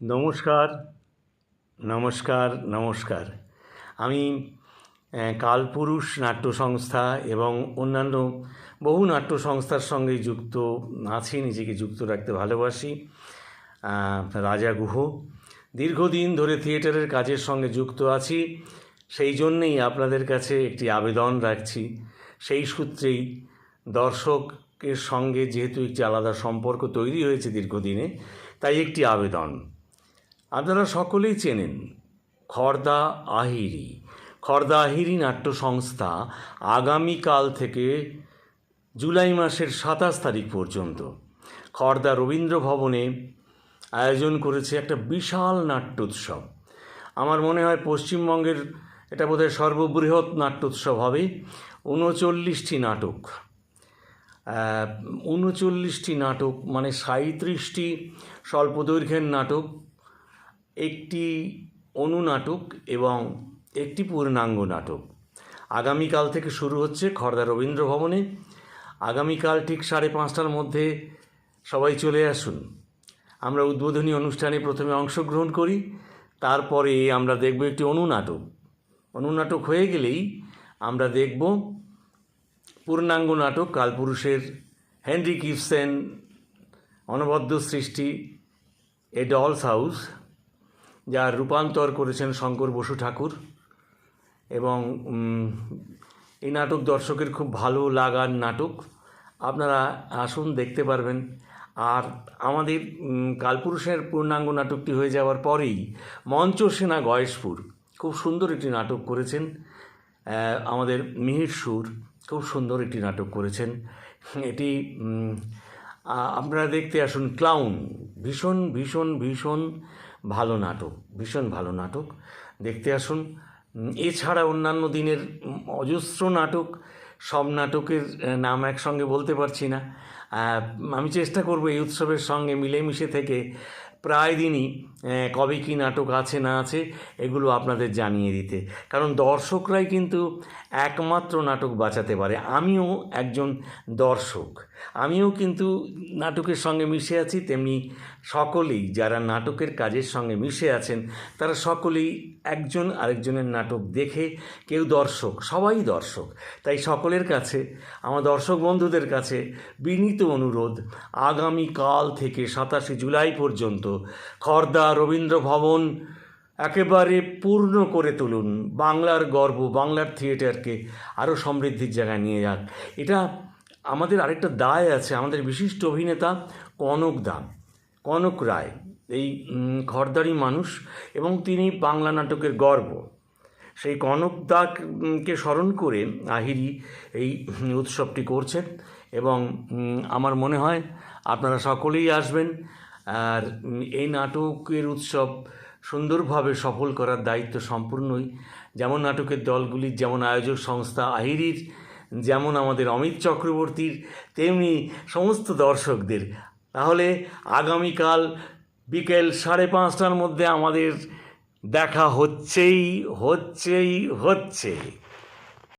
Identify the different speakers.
Speaker 1: নমস্কার নমস্কার নমস্কার। আমি কালপুরুষ নাট্য সংস্থা এবং অন্যান্য বহু নাট্য সংস্থার সঙ্গে যুক্ত, আছি, নিজেকে যুক্ত রাখতে ভালোবাসি রাজা গুহ। দীর্ঘদিন ধরে থিয়েটারের কাজের সঙ্গে যুক্ত আছি, সেই জন্যেই আপনাদের কাছে একটি আবেদন রাখছি। সেই সূত্রেই দর্শকের সঙ্গে যেহেতু একটি আলাদা সম্পর্ক তৈরি হয়েছে দীর্ঘদিনে, তাই একটি আবেদন। আপনারা সকলেই চেনেন খর্দা আহিরি। খর্দা আহিরি নাট্য সংস্থা আগামীকাল থেকে জুলাই মাসের সাতাশ তারিখ পর্যন্ত খর্দা রবীন্দ্র ভবনে আয়োজন করেছে একটা বিশাল নাট্যোৎসব। আমার মনে হয় পশ্চিমবঙ্গের এটা বোধহয় সর্ববৃহৎ নাট্যোৎসব হবে। উনচল্লিশটি নাটক। উনচল্লিশটি নাটক মানে সাঁত্রিশটি স্বল্পদৈর্ঘ্যের নাটক। একটি অনুনাটক এবং একটি পূর্ণাঙ্গ নাটক। আগামীকাল থেকে শুরু হচ্ছে খর্দা রবীন্দ্র ভবনে। আগামীকাল ঠিক সাড়ে পাঁচটার মধ্যে সবাই চলে আসুন। আমরা উদ্বোধনী অনুষ্ঠানে প্রথমে অংশগ্রহণ করি, তারপরে আমরা দেখব একটি অনুনাটক অনুনাটক হয়ে গেলেই আমরা দেখব পূর্ণাঙ্গ নাটক কালপুরুষের হেনরি কিপসেন অনবদ্য সৃষ্টি, এ ডলস হাউস। যার রূপান্তর করেছেন শঙ্কর বসু ঠাকুর এবং এই নাটক দর্শকের খুব ভালো লাগার নাটক। আপনারা আসুন, দেখতে পারবেন। আর আমাদের কালপুরুষের পূর্ণাঙ্গ নাটকটি হয়ে যাওয়ার পরেই মঞ্চসেনা গয়েশপুর খুব সুন্দর একটি নাটক করেছেন। আমাদের মিহির সুর খুব সুন্দর একটি নাটক করেছেন। এটি আপনারা দেখতে আসুন, ক্লাউন। ভীষণ ভীষণ ভীষণ ভালো নাটক, ভীষণ ভালো নাটক। দেখতে আসুন এছাড়া অন্যান্য দিনের অজস্র নাটক, সব নাটকের নাম একসঙ্গে বলতে পারছি না। আমি চেষ্টা করব এই উৎসবের সঙ্গে মিলেমিশে থেকে প্রায় দিনই কবে কী নাটক আছে না আছে, এগুলো আপনাদের জানিয়ে দিতে। কারণ দর্শকরাই কিন্তু একমাত্র নাটক বাঁচাতে পারে। আমিও একজন দর্শক। আমিও কিন্তু নাটকের সঙ্গে মিশে আছি, তেমনি সকলেই যারা নাটকের কাজের সঙ্গে মিশে আছেন, তারা সকলেই একজন আরেকজনের নাটক দেখে, কেউ দর্শক, সবাই দর্শক। তাই সকলের কাছে, আমার দর্শক বন্ধুদের কাছে বিনীত অনুরোধ, আগামীকাল থেকে সাতাশে জুলাই পর্যন্ত খর্দা রবীন্দ্র ভবন একেবারে পূর্ণ করে তুলুন, বাংলার গর্ব বাংলার থিয়েটারকে আরও সমৃদ্ধির জায়গায় নিয়ে যাক। এটা আমাদের আরেকটা দায় আছে, আমাদের বিশিষ্ট অভিনেতা কনক দা কনক রায়, এই খড়দারি মানুষ এবং তিনি বাংলা নাটকের গর্ব। সেই কনক দাকে স্মরণ করে আহিরি এই উৎসবটি করছেন এবং আমার মনে হয় আপনারা সকলেই আসবেন আর এই নাটকের উৎসব সুন্দরভাবে সফল করার দায়িত্ব সম্পূর্ণই। যেমন নাটকের দলগুলির যেমন আয়োজক সংস্থা আহিরির যেমন আমাদের অমিত চক্রবর্তীর, তেমনি সমস্ত দর্শকদের। তাহলে আগামীকাল বিকেল সাড়ে পাঁচটার মধ্যে আমাদের দেখা হচ্ছেই হচ্ছেই, হচ্ছে।